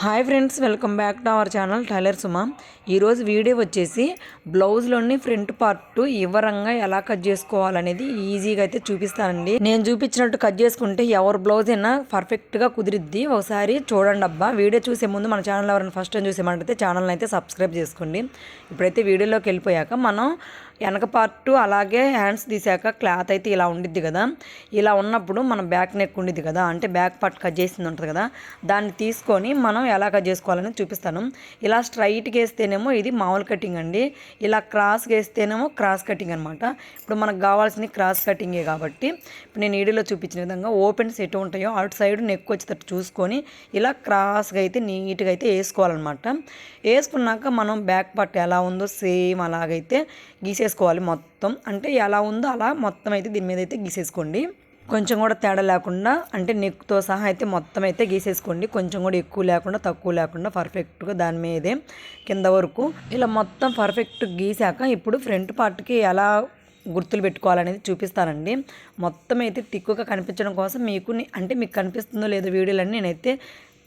Hi friends welcome back to our channel tailor Suma. ఈరోజు video వచ్చేసి బ్లౌజ్లోని front part వివరంగా ఎలా కట్ చేసుకోవాలనేది ఈజీగా అయితే చూపిస్తానండి. నేను చూపించినట్టు కట్ చేసుకుంటే ఎవరి బ్లౌజ్ అయినా పర్ఫెక్ట్గా కుదిరిద్ది. ఒకసారి చూడండి అబ్బా. వీడియో చూసే ముందు మన ఛానల్ ఎవరైనా ఫస్ట్ టైం చూసేమంటే ఛానల్ని అయితే సబ్స్క్రైబ్ చేసుకోండి. ఇప్పుడైతే వీడియోలోకి వెళ్ళిపోయాక మనం వెనక పార్టు అలాగే హ్యాండ్స్ తీసాక క్లాత్ అయితే ఇలా ఉండిద్ది కదా. ఇలా ఉన్నప్పుడు మనం బ్యాక్ నెక్ ఉండిద్ది కదా. అంటే బ్యాక్ పార్ట్ కట్ చేసింది ఉంటుంది కదా. దాన్ని తీసుకొని మనం ఎలా కట్ చేసుకోవాలని చూపిస్తాను. ఇలా స్ట్రైట్గా వేస్తేనేమో ఇది మామూలు కటింగ్ అండి. ఇలా క్రాస్గా వేస్తేనేమో క్రాస్ కటింగ్ అనమాట ఇప్పుడు మనకు కావాల్సింది క్రాస్ కటింగే కాబట్టి ఇప్పుడు నేను ఈడీలో చూపించిన విధంగా ఓపెన్స్ ఎటు ఉంటాయో అటు సైడ్ నెక్ వచ్చేటట్టు చూసుకొని ఇలా క్రాస్గా అయితే నీట్గా అయితే వేసుకోవాలన్నమాట. వేసుకున్నాక మనం బ్యాక్ పార్ట్ ఎలా ఉందో సేమ్ అలాగైతే గీసే గీసేసుకోవాలి మొత్తం. అంటే ఎలా ఉందో అలా మొత్తం అయితే దీని మీద అయితే గీసేసుకోండి. కొంచెం కూడా తేడా లేకుండా అంటే నెక్తో సహా అయితే మొత్తం అయితే గీసేసుకోండి. కొంచెం కూడా ఎక్కువ లేకుండా తక్కువ లేకుండా పర్ఫెక్ట్గా దాని మీదే కింద వరకు. ఇలా మొత్తం పర్ఫెక్ట్ గీసాక ఇప్పుడు ఫ్రంట్ పార్ట్కి ఎలా గుర్తులు పెట్టుకోవాలనేది చూపిస్తానండి. మొత్తం అయితే తిక్కుగా కనిపించడం కోసం మీకు అంటే మీకు కనిపిస్తుందో లేదో వీడియోలన్నీ నేనైతే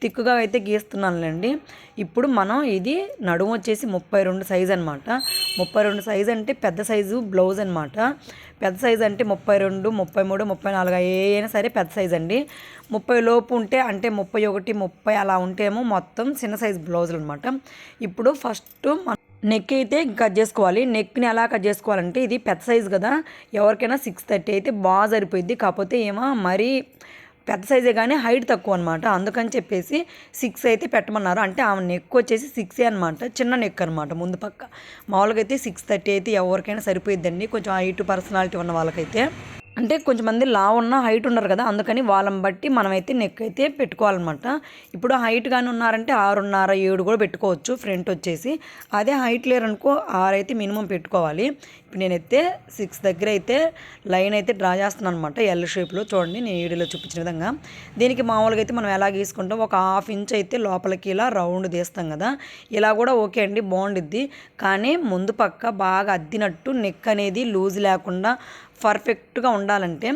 తిక్కుగా అయితే గీస్తున్నానులేండి. ఇప్పుడు మనం ఇది నడుము వచ్చేసి ముప్పై రెండు సైజ్ అనమాట ముప్పై రెండు సైజ్ అంటే పెద్ద సైజు బ్లౌజ్ అనమాట పెద్ద సైజ్ అంటే ముప్పై రెండు ముప్పై మూడు ముప్పై నాలుగు ఏ అయినా సరే పెద్ద సైజ్ అండి. ముప్పై లోపు ఉంటే అంటే ముప్పై ఒకటి ముప్పై అలా ఉంటేమో మొత్తం చిన్న సైజ్ బ్లౌజులు అనమాట ఇప్పుడు ఫస్ట్ నెక్ అయితే కట్ చేసుకోవాలి. నెక్ని ఎలా కట్ చేసుకోవాలంటే ఇది పెద్ద సైజు కదా. ఎవరికైనా సిక్స్ థర్టీ అయితే బాగా సరిపోయింది కాకపోతే ఏమో మరీ పెద్ద సైజే కానీ హైట్ తక్కువ అనమాట అందుకని చెప్పేసి సిక్స్ అయితే పెట్టమన్నారు. అంటే ఆమె నెక్ వచ్చేసి సిక్సే అనమాట చిన్న నెక్ అనమాట ముందు పక్క. మామూలుగా అయితే సిక్స్ థర్టీ అయితే ఎవరికైనా సరిపోయిద్దండి. కొంచెం హైట్ పర్సనాలిటీ ఉన్న వాళ్ళకైతే. అంటే కొంచెం మంది లా ఉన్న హైట్ ఉండరు కదా అందుకని వాళ్ళని బట్టి మనమైతే నెక్ అయితే పెట్టుకోవాలన్నమాట. ఇప్పుడు హైట్ కానీ ఉన్నారంటే ఆరున్నర ఏడు కూడా పెట్టుకోవచ్చు ఫ్రంట్ వచ్చేసి. అదే హైట్ లేరనుకో ఆరు అయితే మినిమం పెట్టుకోవాలి. ఇప్పుడు నేనైతే సిక్స్ దగ్గర అయితే లైన్ అయితే డ్రా చేస్తున్నాను అనమాట ఎల్ షేప్లో చూడండి నేను ఈ వీడియోలో చూపించిన విధంగా. దీనికి మామూలుగా అయితే మనం ఎలా గీసుకుంటాం ఒక హాఫ్ ఇంచ్ అయితే లోపలికి ఇలా రౌండ్ తీస్తాం కదా ఇలా కూడా ఓకే అండి బాగుండిద్ది. కానీ ముందు పక్క బాగా అద్దినట్టు నెక్ అనేది లూజ్ లేకుండా పర్ఫెక్ట్గా ఉండాలంటే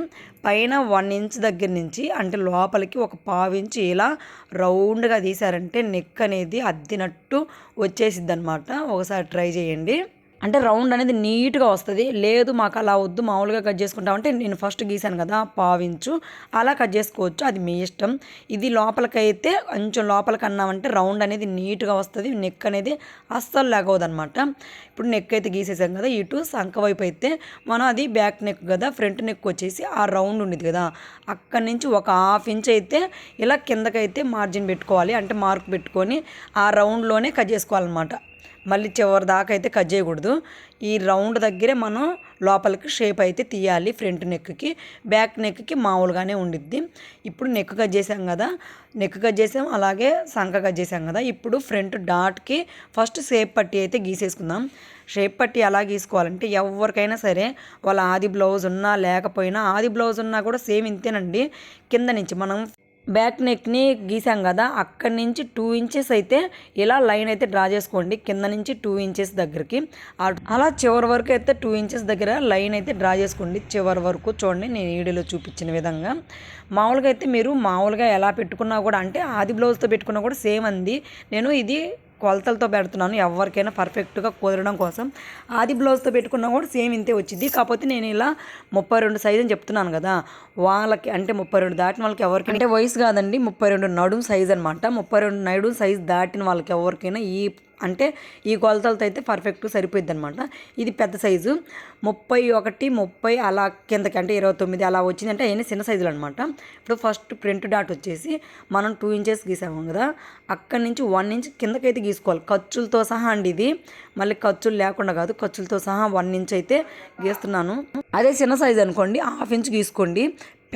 పైన వన్ ఇంచ్ దగ్గర నుంచి అంటే లోపలికి ఒక పావు ఇలా రౌండ్గా తీసారంటే నెక్ అనేది అద్దినట్టు వచ్చేసిద్ది అనమాట ఒకసారి ట్రై చేయండి. అంటే రౌండ్ అనేది నీట్గా వస్తుంది. లేదు మాకు అలా వద్దు మామూలుగా కట్ చేసుకుంటామంటే నేను ఫస్ట్ గీసాను కదా పావించు. అలా కట్ చేసుకోవచ్చు అది మీ ఇష్టం. ఇది లోపలికైతే కొంచెం లోపలికి అన్నామంటే రౌండ్ అనేది నీట్గా వస్తుంది. నెక్ అనేది అస్సలు లేకవద్దు ఇప్పుడు నెక్ అయితే గీసేసాం కదా ఇటు సంక వైపు అయితే మనం అది బ్యాక్ నెక్ కదా ఫ్రంట్ నెక్ వచ్చేసి ఆ రౌండ్ ఉండేది కదా. అక్కడి నుంచి ఒక హాఫ్ ఇంచ్ అయితే ఇలా కిందకైతే మార్జిన్ పెట్టుకోవాలి. అంటే మార్క్ పెట్టుకొని ఆ రౌండ్లోనే కట్ చేసుకోవాలన్నమాట. మళ్ళీ చివరి దాకా అయితే కట్ చేయకూడదు. ఈ రౌండ్ దగ్గరే మనం లోపలికి షేప్ అయితే తీయాలి ఫ్రంట్ నెక్కి. బ్యాక్ నెక్కి మామూలుగానే ఉండిద్ది. ఇప్పుడు నెక్ కట్ చేసాం కదా నెక్ కట్ చేసాం అలాగే సంఖ కట్ చేసాం కదా. ఇప్పుడు ఫ్రంట్ డాట్కి ఫస్ట్ షేప్ పట్టి అయితే గీసేసుకుందాం. షేప్ పట్టి ఎలా గీసుకోవాలంటే ఎవరికైనా సరే వాళ్ళ ఆది బ్లౌజ్ ఉన్నా లేకపోయినా ఆది బ్లౌజ్ ఉన్నా కూడా సేమ్ ఇంతేనండి. కింద నుంచి మనం బ్యాక్ నెక్ని గీసాం కదా అక్కడి నుంచి టూ ఇంచెస్ అయితే ఇలా లైన్ అయితే డ్రా చేసుకోండి కింద నుంచి టూ ఇంచెస్ దగ్గరికి. అలా చివరి వరకు అయితే టూ ఇంచెస్ దగ్గర లైన్ అయితే డ్రా చేసుకోండి చివరి వరకు చూడండి నేను వీడియోలో చూపించిన విధంగా. మామూలుగా అయితే మీరు మామూలుగా ఎలా పెట్టుకున్నా కూడా అంటే ఆది బ్లౌజ్తో పెట్టుకున్నా కూడా సేమ్ అంది. నేను ఇది కొలతలతో పెడుతున్నాను. ఎవరికైనా పర్ఫెక్ట్గా కుదరడం కోసం. ఆది బ్లౌజ్తో పెట్టుకున్నా కూడా సేమ్ ఇంతే వచ్చింది కాకపోతే నేను ఇలా ముప్పై రెండు సైజ్ అని చెప్తున్నాను కదా. వాళ్ళకి అంటే ముప్పై రెండు దాటిన వాళ్ళకి ఎవరికి అంటే వయసు కాదండి. ముప్పై రెండు నడుం సైజ్ అనమాట ముప్పై రెండు నడుం సైజ్ దాటిన వాళ్ళకి ఎవరికైనా ఈ అంటే ఈ కొలతలతో అయితే పర్ఫెక్ట్ సరిపోద్ది అనమాట ఇది పెద్ద సైజు. ముప్పై ఒకటి ముప్పై అలా కిందకి అంటే ఇరవై తొమ్మిది అలా వచ్చిందంటే అవన్నీ చిన్న సైజులు అనమాట ఇప్పుడు ఫస్ట్ ప్రింట్ డాట్ వచ్చేసి మనం టూ ఇంచెస్ గీసాము కదా. అక్కడి నుంచి వన్ ఇంచ్ కిందకైతే గీసుకోవాలి. ఖర్చులతో సహా అండి ఇది. మళ్ళీ ఖర్చులు లేకుండా కాదు ఖర్చులతో సహా వన్ ఇంచ్ అయితే గీస్తున్నాను. అదే చిన్న సైజ్ అనుకోండి హాఫ్ ఇంచ్ గీసుకోండి.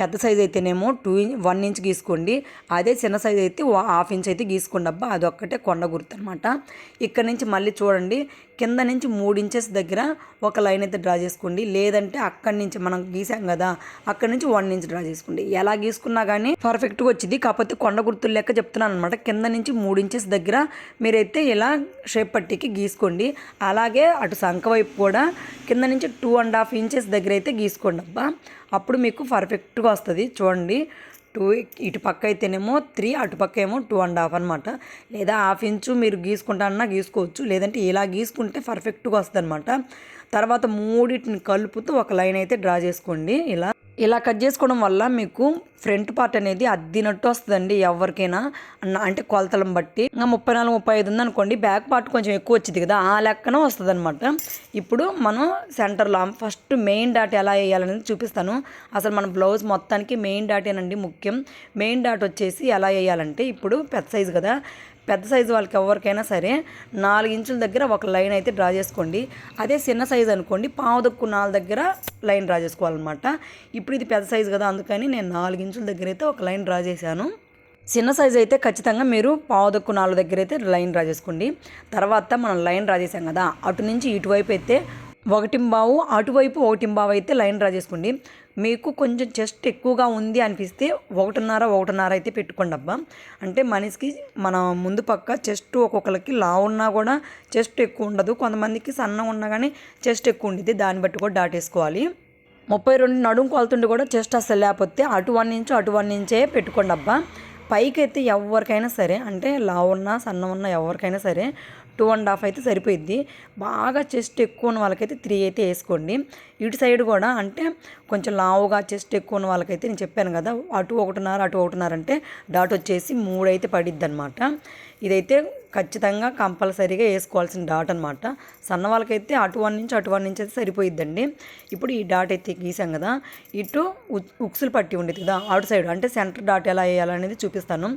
పెద్ద సైజ్ అయితేనేమో టూ ఇంచ్ వన్ ఇంచ్ గీసుకోండి. అదే చిన్న సైజ్ అయితే హాఫ్ ఇంచ్ అయితే గీసుకోండి అబ్బా. అదొక్కటే కొండ గుర్తు అనమాట ఇక్కడ నుంచి మళ్ళీ చూడండి. కింద నుంచి మూడు ఇంచెస్ దగ్గర ఒక లైన్ అయితే డ్రా చేసుకోండి. లేదంటే అక్కడి నుంచి మనం గీసాం కదా అక్కడి నుంచి వన్ ఇంచ్ డ్రా చేసుకోండి. ఎలా గీసుకున్నా కానీ పర్ఫెక్ట్గా వచ్చింది. కాకపోతే కొండ గుర్తులు లెక్క చెప్తున్నాను అనమాట కింద నుంచి మూడు ఇంచెస్ దగ్గర మీరైతే ఇలా షేప్ పట్టికి గీసుకోండి. అలాగే అటు సంఖ వైపు కూడా కింద నుంచి టూ అండ్ హాఫ్ ఇంచెస్ దగ్గర అయితే గీసుకోండి అబ్బా. అప్పుడు మీకు పర్ఫెక్ట్గా వస్తుంది. చూడండి. టూ ఇటు పక్క అయితేనేమో త్రీ అటు పక్క ఏమో టూ అండ్ హాఫ్ అనమాట లేదా హాఫ్ ఇంచు మీరు గీసుకుంటానన్నా గీసుకోవచ్చు. లేదంటే ఇలా గీసుకుంటే పర్ఫెక్ట్గా వస్తుంది అనమాట తర్వాత మూడింటిని కలుపుతూ ఒక లైన్ అయితే డ్రా చేసుకోండి. ఇలా ఇలా కట్ చేసుకోవడం వల్ల మీకు ఫ్రంట్ పార్ట్ అనేది అద్దినట్టు వస్తుందండి ఎవరికైనా. అంటే కొలతలను బట్టి. ఇంకా ముప్పై నాలుగు ముప్పై ఐదు ఉందనుకోండి బ్యాక్ పార్ట్ కొంచెం ఎక్కువ వచ్చింది కదా ఆ లెక్కన వస్తుంది అనమాట ఇప్పుడు మనం సెంటర్లో ఫస్ట్ మెయిన్ డాట్ ఎలా వేయాలనేది చూపిస్తాను. అసలు మన బ్లౌజ్ మొత్తానికి మెయిన్ డాటేనండి ముఖ్యం. మెయిన్ డాట్ వచ్చేసి ఎలా వేయాలంటే ఇప్పుడు పెద్ద సైజు కదా పెద్ద సైజు వాళ్ళకి ఎవరికైనా సరే నాలుగు ఇంచుల దగ్గర ఒక లైన్ అయితే డ్రా చేసుకోండి. అదే చిన్న సైజు అనుకోండి పావుదక్కు నాలుగు దగ్గర లైన్ డ్రా చేసుకోవాలన్నమాట. ఇప్పుడు ఇది పెద్ద సైజు కదా అందుకని నేను నాలుగు ఇంచుల దగ్గర అయితే ఒక లైన్ డ్రా చేశాను. చిన్న సైజు అయితే ఖచ్చితంగా మీరు పావుదక్కు నాలుగు దగ్గర అయితే లైన్ డ్రా చేసుకోండి. తర్వాత మనం లైన్ డ్రా చేసాం కదా అటు నుంచి ఇటువైపు అయితే ఒకటింబావు అటువైపు ఒకటింబావు అయితే లైన్ డ్రా చేసుకోండి. మీకు కొంచెం చెస్ట్ ఎక్కువగా ఉంది అనిపిస్తే ఒకటిన్నర ఒకటిన్నర అయితే పెట్టుకోండి అబ్బా. అంటే మనిషికి మన ముందు పక్క చెస్ట్ ఒక్కొక్కరికి లా ఉన్నా కూడా చెస్ట్ ఎక్కువ ఉండదు. కొంతమందికి సన్నం ఉన్నా కానీ చెస్ట్ ఎక్కువ ఉండేది. దాన్ని బట్టి కూడా దాటేసుకోవాలి. ముప్పై రెండు నడుము కొలుతుండి కూడా చెస్ట్ అసలు లేకపోతే అటు వన్ ఇంచు అటు వన్ ఇంచే పెట్టుకోండి అబ్బా. పైకి అయితే ఎవరికైనా సరే అంటే లావు ఉన్నా సన్న ఉన్నా ఎవరికైనా సరే టూ అండ్ హాఫ్ అయితే సరిపోయిద్ది. బాగా చెస్ట్ ఎక్కువ ఉన్న వాళ్ళకైతే త్రీ అయితే వేసుకోండి. ఇటు సైడ్ కూడా అంటే కొంచెం లావుగా చెస్ట్ ఎక్కువ ఉన్న వాళ్ళకైతే నేను చెప్పాను కదా అటు ఒకటిన్నర అటు ఒకటిన్నర అంటే డాట్ వచ్చేసి మూడు అయితే పడిద్ది అనమాట ఇదైతే ఖచ్చితంగా కంపల్సరీగా వేసుకోవాల్సిన డాట్ అనమాట సన్న వాళ్ళకైతే అటు వన్ నుంచి అటు వన్ నుంచి అయితే సరిపోయిద్దండి. ఇప్పుడు ఈ డాట్ అయితే గీసాం కదా ఇటు ఉక్సులు పట్టి ఉండేది కదా అటు సైడ్ అంటే సెంటర్ డాట్ ఎలా వేయాలనేది చూపిస్తాను.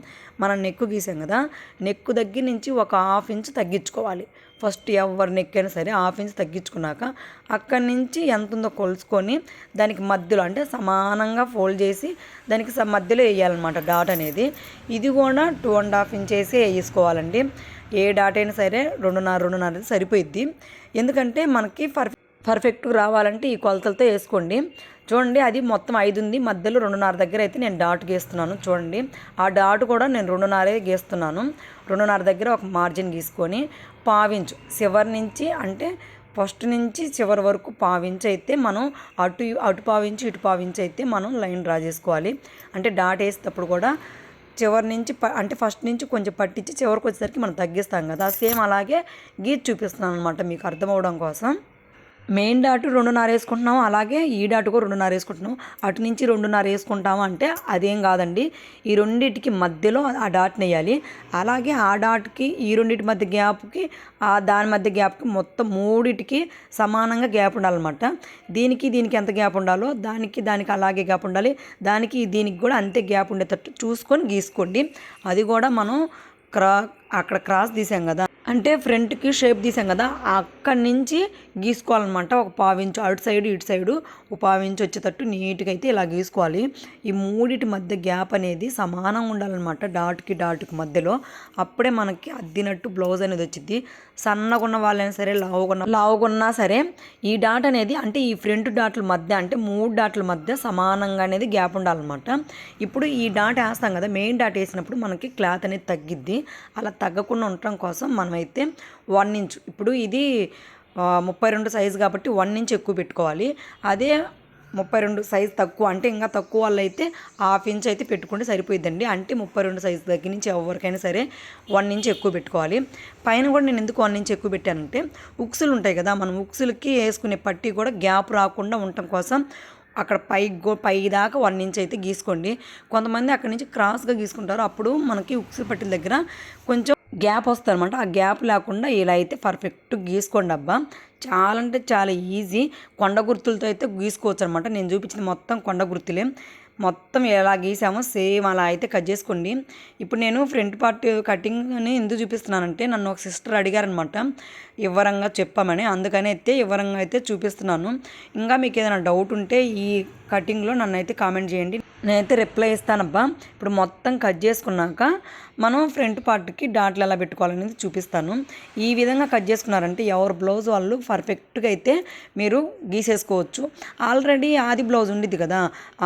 మనం నెక్కు గీసాం కదా నెక్కు దగ్గర నుంచి ఒక హాఫ్ ఇంచ్ తగ్గించుకోవాలి. ఫస్ట్ ఎవరిని ఎక్కైనా సరే హాఫ్ ఇంచ్ తగ్గించుకున్నాక అక్కడి నుంచి ఎంత ఉందో కొలుసుకొని దానికి మధ్యలో అంటే సమానంగా ఫోల్డ్ చేసి దానికి మధ్యలో వేయాలన్నమాట డాట్ అనేది. ఇది కూడా టూ అండ్ హాఫ్ ఇంచ్ వేసి వేసుకోవాలండి. ఏ డాట్ అయినా సరే రెండున్నర రెండున్నర సరిపోయిద్ది. ఎందుకంటే మనకి పర్ఫెక్ట్ పర్ఫెక్ట్గా రావాలంటే ఈ కొలతలతో వేసుకోండి. చూడండి అది మొత్తం ఐదు ఉంది. మధ్యలో రెండున్నర దగ్గర అయితే నేను డాట్ గీస్తున్నాను. చూడండి ఆ డాట్ కూడా నేను రెండున్నరే గీస్తున్నాను. రెండున్నర దగ్గర ఒక మార్జిన్ గీసుకొని పావించు. చివరి నుంచి అంటే ఫస్ట్ నుంచి చివరి వరకు పావించి అయితే మనం అటు అటు పావించి ఇటు పావించి అయితే మనం లైన్ డ్రా చేసుకోవాలి. అంటే డాట్ వేసేటప్పుడు కూడా చివరి నుంచి అంటే ఫస్ట్ నుంచి కొంచెం పట్టించి చివరికి వచ్చేసరికి మనం తగ్గిస్తాం కదా. సేమ్ అలాగే గీట్ చూపిస్తున్నాను అనమాట మీకు అర్థమవడం కోసం. మెయిన్ డాటు రెండున్నర వేసుకుంటున్నాం అలాగే ఈ డాటు కూడా రెండున్నర వేసుకుంటున్నాం. అటు నుంచి రెండున్నర వేసుకుంటాము అంటే అదేం కాదండి. ఈ రెండింటికి మధ్యలో ఆ డాట్ని వేయాలి అలాగే ఆ డాట్కి ఈ రెండింటి మధ్య గ్యాప్కి ఆ దాని మధ్య గ్యాప్కి మొత్తం మూడిటికి సమానంగా గ్యాప్ ఉండాలన్నమాట. దీనికి దీనికి ఎంత గ్యాప్ ఉండాలో దానికి దానికి అలాగే గ్యాప్ ఉండాలి. దానికి దీనికి కూడా అంతే గ్యాప్ ఉండేటట్టు చూసుకొని గీసుకోండి. అది కూడా మనం క్రా అక్కడ క్రాస్ తీసాం కదా. అంటే ఫ్రంట్కి షేప్ తీసాం కదా అక్కడి నుంచి గీసుకోవాలన్నమాట. ఒక పావించు అటు సైడు ఇటు సైడు ఒక పావించు వచ్చేటట్టు నీట్గా అయితే ఇలా గీసుకోవాలి. ఈ మూడిటి మధ్య గ్యాప్ అనేది సమానంగా ఉండాలన్నమాట డాట్కి డాట్కి మధ్యలో. అప్పుడే మనకి అద్దినట్టు బ్లౌజ్ అనేది వచ్చింది సన్నగా ఉన్న వాళ్ళైనా సరే లావుగున్న లావుగున్నా సరే ఈ డాట్ అనేది అంటే ఈ ఫ్రంట్ డాట్ల మధ్య అంటే మూడు డాట్ల మధ్య సమానంగా అనేది గ్యాప్ ఉండాలన్నమాట. ఇప్పుడు ఈ డాట్ వేస్తాం కదా మెయిన్ డాట్ వేసినప్పుడు మనకి క్లాత్ అనేది తగ్గిద్ది. అలా తగ్గకుండా ఉండటం కోసం మనం అయితే వన్ ఇంచ్. ఇప్పుడు ఇది ముప్పై రెండు సైజు కాబట్టి వన్ ఇంచ్ ఎక్కువ పెట్టుకోవాలి. అదే ముప్పై రెండు సైజ్ తక్కువ అంటే ఇంకా తక్కువ వాళ్ళు అయితే హాఫ్ ఇంచ్ అయితే పెట్టుకుంటే సరిపోయిద్దండి. అంటే ముప్పై రెండు సైజు దగ్గర నుంచి ఎవరికైనా సరే వన్ ఇంచ్ ఎక్కువ పెట్టుకోవాలి. పైన కూడా నేను ఎందుకు వన్ ఇంచ్ ఎక్కువ పెట్టానంటే ఉక్సులు ఉంటాయి కదా మనం ఉక్సులకి వేసుకునే పట్టి కూడా గ్యాప్ రాకుండా ఉండటం కోసం అక్కడ పై గో పై దాకా వన్ ఇంచ్ అయితే గీసుకోండి. కొంతమంది అక్కడి నుంచి క్రాస్గా గీసుకుంటారు. అప్పుడు మనకి ఉక్సులు పట్టిన దగ్గర కొంచెం గ్యాప్ వస్తుందన్నమాట. ఆ గ్యాప్ లేకుండా ఇలా అయితే పర్ఫెక్ట్ గీసుకోండి అబ్బా. చాలా అంటే చాలా ఈజీ. కొండ గుర్తులతో అయితే గీసుకోవచ్చు అనమాట నేను చూపించింది మొత్తం కొండ గుర్తులే. మొత్తం ఎలా గీసామో సేమ్ అలా అయితే కట్ చేసుకోండి. ఇప్పుడు నేను ఫ్రంట్ పార్ట్ కటింగ్ అని ఎందుకు చూపిస్తున్నానంటే నన్ను ఒక సిస్టర్ అడిగారనమాట వివరంగా చెప్పామని. అందుకని అయితే వివరంగా అయితే చూపిస్తున్నాను. ఇంకా మీకు ఏదైనా డౌట్ ఉంటే ఈ కటింగ్లో నన్ను అయితే కామెంట్ చేయండి. నేనైతే రిప్లై ఇస్తానబ్బా ఇప్పుడు మొత్తం కట్ చేసుకున్నాక మనం ఫ్రంట్ పార్ట్కి డాట్లు ఎలా పెట్టుకోవాలనేది చూపిస్తాను. ఈ విధంగా కట్ చేసుకున్నారంటే ఎవరు బ్లౌజ్ వాళ్ళు పర్ఫెక్ట్గా అయితే మీరు గీసేసుకోవచ్చు. ఆల్రెడీ ఆది బ్లౌజ్ ఉండిద్ది కదా.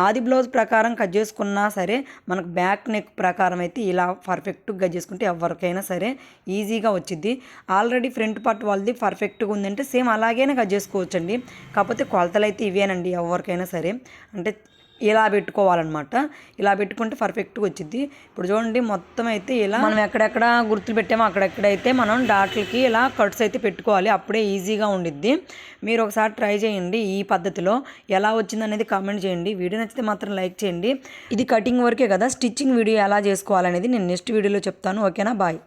ఆది బ్లౌజ్ ప్రకారం కట్ చేసుకున్నా సరే మనకు బ్యాక్ నెక్ ప్రకారం అయితే ఇలా పర్ఫెక్ట్గా కట్ చేసుకుంటే ఎవరికైనా సరే ఈజీగా వచ్చింది ఆల్రెడీ ఫ్రంట్ పార్ట్ వాళ్ళది పర్ఫెక్ట్గా ఉందంటే సేమ్ అలాగైనా కట్ చేసుకోవచ్చండి. కాకపోతే కొలతలు అయితే ఇవేనండి ఎవరికైనా సరే. అంటే ఇలా పెట్టుకోవాలన్నమాట. ఇలా పెట్టుకుంటే పర్ఫెక్ట్గా వచ్చింది ఇప్పుడు చూడండి మొత్తం అయితే ఇలా మనం ఎక్కడెక్కడ గుర్తులు పెట్టామో అక్కడెక్కడైతే మనం డాట్లకి ఇలా కట్స్ అయితే పెట్టుకోవాలి. అప్పుడే ఈజీగా ఉండిద్ది. మీరు ఒకసారి ట్రై చేయండి ఈ పద్ధతిలో. ఎలా వచ్చింది అనేది కామెంట్ చేయండి. వీడియో నచ్చితే మాత్రం లైక్ చేయండి. ఇది కటింగ్ వరకే కదా. స్టిచ్చింగ్ వీడియో ఎలా చేసుకోవాలనేది నేను నెక్స్ట్ వీడియోలో చెప్తాను. ఓకేనా బాయ్